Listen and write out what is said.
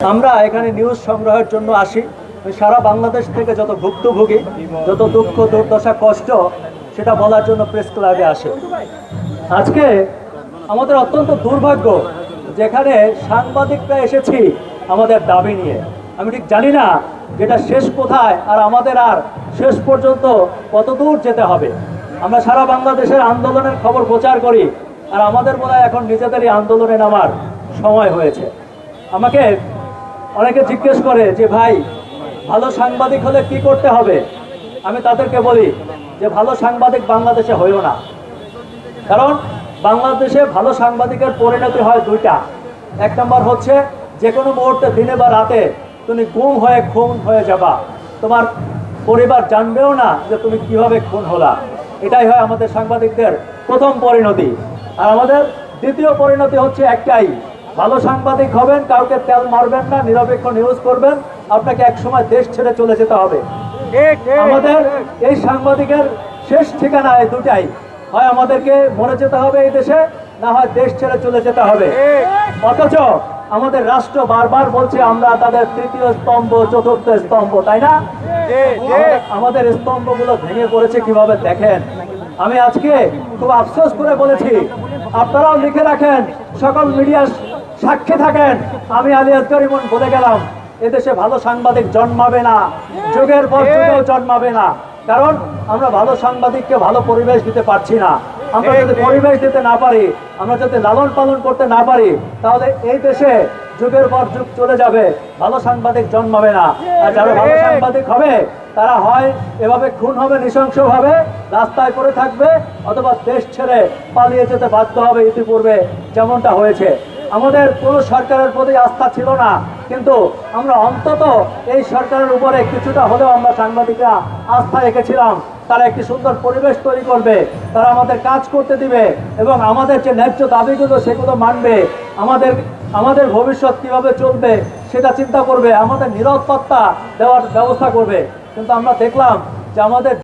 আমরা এখানে নিউজ সংগ্রহের জন্য আসি। সারা বাংলাদেশ থেকে যত ভুক্তভোগী, যত দুঃখ, দুর্দশা, কষ্ট, সেটা বলার জন্য প্রেস ক্লাবে আসে। আজকে আমাদের অত্যন্ত দুর্ভাগ্য যেখানে সাংবাদিকরা এসেছি আমাদের দাবি নিয়ে। আমি ঠিক জানি না যেটা শেষ কোথায় আর আমাদের আর শেষ পর্যন্ত কত দূর যেতে হবে। আমরা সারা বাংলাদেশের আন্দোলনের খবর প্রচার করি আর আমাদের মনে এখন নিজেদেরই আন্দোলনে নামার সময় হয়েছে। আমাকে অনেকে জিজ্ঞেস করে যে, ভাই, ভালো সাংবাদিক হলে কি করতে হবে? আমি তাদেরকে বলি যে, ভালো সাংবাদিক বাংলাদেশে হইও না। কারণ বাংলাদেশে ভালো সাংবাদিকের পরিণতি হয় দুইটা। এক নম্বর হচ্ছে, যে কোনো মুহূর্তে দিনে বা রাতে তুমি গুম হয়ে খুন হয়ে যাবা। তোমার পরিবার জানবেও না যে তুমি কীভাবে খুন হলা। এটাই হয় আমাদের সাংবাদিকদের প্রথম পরিণতি। আর আমাদের দ্বিতীয় পরিণতি হচ্ছে একটাই ভালো সাংবাদিক হবেন কাউকে তেল মারবেন না নিরপেক্ষ নিউজ করবেন আপনাকে একসময় দেশ ছেড়ে চলে যেতে হবে। আমাদের এই সাংবাদিকের শেষ ঠিকানা এই দুটাই। হয় আমাদেরকে মরে যেতে হবে এই দেশে না হয় দেশ ছেড়ে চলে যেতে হবে। অথচ আমাদের রাষ্ট্র বারবার বলছে আমরা তাদের তৃতীয় স্তম্ভ চতুর্থ স্তম্ভ তাই না? আমাদের- আমাদের স্তম্ভগুলো ভেঙে পড়েছে কীভাবে দেখেন? আমি আজকে খুব আফসোস করে বলেছি আপনারাও লিখে রাখেন সকল মিডিয়া সাক্ষী থাকেন। আমি আলী আজগরিমন বলে গেলাম এদেশে ভালো সাংবাদিক জন্মাবে না। যুগের পর যুগেও জন্মাবে না। কারণ আমরা ভালো সাংবাদিককে ভালো পরিবেশ দিতে পারছি না। আমরা যদি পরিবেশ দিতে না পারি আমরা যদি লালন পালন করতে না পারি তাহলে এই দেশে যুগের পর যুগ চলে যাবে। ভালো সাংবাদিক জন্মাবে না। আর যারা ভালো সাংবাদিক হবে তারা হয় এভাবে খুন হবে নৃশংসভাবে রাস্তায় পড়ে থাকবে অথবা দেশ ছেড়ে পালিয়ে যেতে বাধ্য হবে ইতিপূর্বে যেমনটা হয়েছে। আমাদের কোনো সরকারের প্রতি আস্থা ছিল না। কিন্তু আমরা অন্তত এই সরকারের উপরে কিছুটা হলেও আমরা সাংবাদিকরা আস্থা রেখেছিলাম। তারা একটি সুন্দর পরিবেশ তৈরি করবে। তারা আমাদের কাজ করতে দিবে এবং আমাদের যে ন্যায্য দাবিগুলো সেগুলো মানবে। আমাদের আমাদের ভবিষ্যৎ কীভাবে চলবে সেটা চিন্তা করবে। আমাদের নিরাপত্তা দেওয়ার ব্যবস্থা করবে। কিন্তু আমরা দেখলাম যে আমাদের